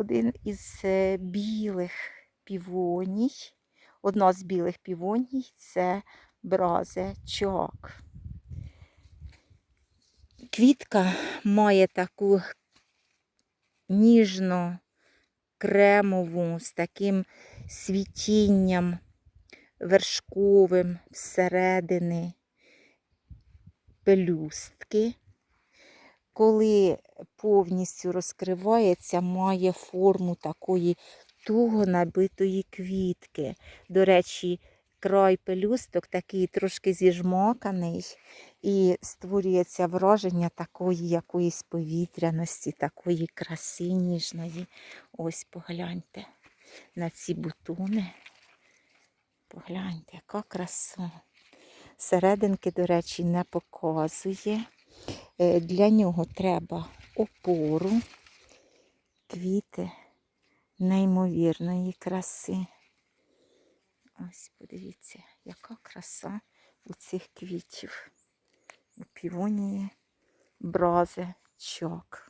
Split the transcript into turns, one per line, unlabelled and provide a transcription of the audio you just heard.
один із е, білих півоній. Одна з білих півоній це бразечок. Квітка має таку ніжно кремову з таким світінням вершковим всередини пелюстки. Коли повністю розкривається, має форму такої туго набитої квітки. До речі, край пелюсток такий трошки зіжмоканий, і створюється враження такої якоїсь повітряності, такої краси ніжної. Ось погляньте на ці бутони. Погляньте, яка краса. Серединки, до речі, не показує. Е, Для нього треба опору, квіти неймовірної краси. Ось подивіться, яка краса у цих квітів. У півонії бразичок.